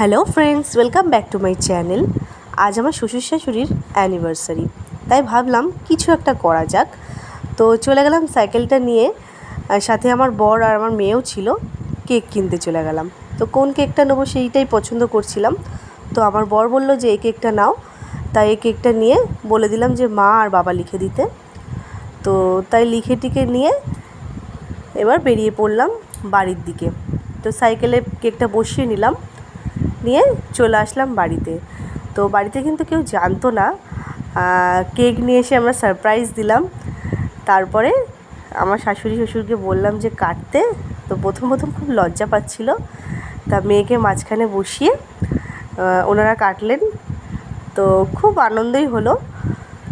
Hello friends welcome back to my channel আজ আমার শ্বশুর শাশুড়ির অ্যানিভার্সারি তাই ভাবলাম কিছু একটা করা যাক। তো চলে গেলাম সাইকেলটা নিয়ে। সাথে আমার বর আর আমার মেয়েও ছিল। কেক কিনতে চলে গেলাম। তো কোন কেকটা নেব সেইটাই পছন্দ করছিলাম। তো আমার বর বলল যে এই কেকটা নাও। তাই এই কেকটা নিয়ে বলে দিলাম যে, মা আর বাবা লিখে দিতে। তো তাই লিখে টিকে নিয়ে এবার বেরিয়ে পড়লাম বাড়ির দিকে। তো সাইকেলে কেকটা বসিয়ে নিলাম। নিয়ে চলে আসলাম বাড়িতে। তো বাড়িতে কিন্তু কেউ জানতো না। কেক নিয়ে এসে আমরা সারপ্রাইজ দিলাম। তারপরে আমার শাশুড়ি শ্বশুরকে বললাম যে, কাটতে। তো প্রথম প্রথম খুব লজ্জা পাচ্ছিল। তা মেয়েকে মাঝখানে বসিয়ে ওনারা কাটলেন। তো খুব আনন্দই হলো।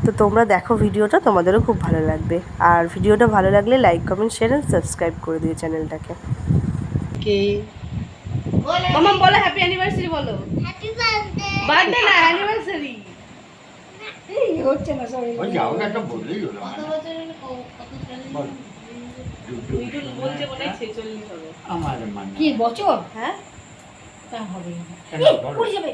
তো তোমরা দেখো ভিডিওটা, তোমাদেরও খুব ভালো লাগবে। আর ভিডিওটা ভালো লাগলে like comment share and subscribe করে দিও চ্যানেলটাকে। কে? মামা বলো হ্যাপি অ্যানিভার্সারি বলো। হ্যাপি বার্থডে বার্থডে না অ্যানিভার্সারি হচ্ছে না সরি ওই যাও না একটা বললেই হলো। কত বছরের কত বল। মিঠুন বলছে মনে হয় ছেচল্লিশ হবে। আমার মানে। কি বছর? হ্যাঁ। তা হবে। না কেন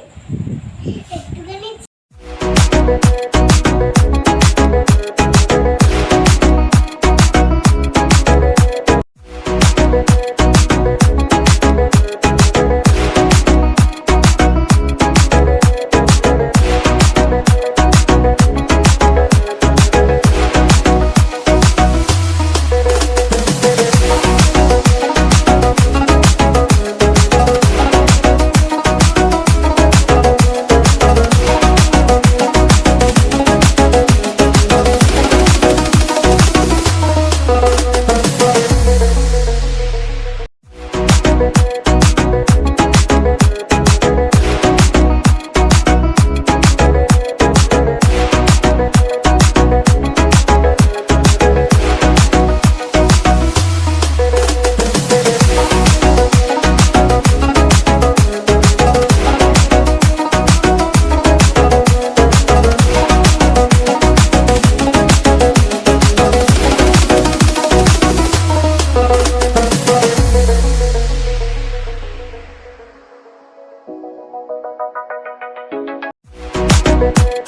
ধরো? পড়ে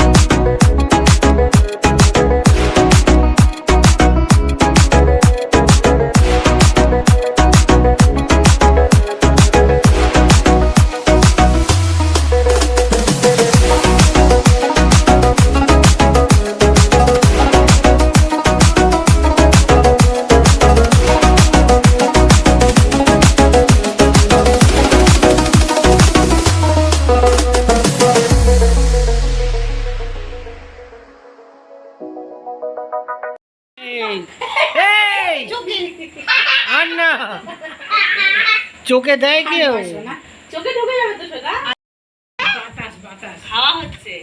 আর না চোখে। দেয় কেউ চোখে ঢুকে যাবে তো সোনা বাতাস বাতাস। হাওয়া হচ্ছে।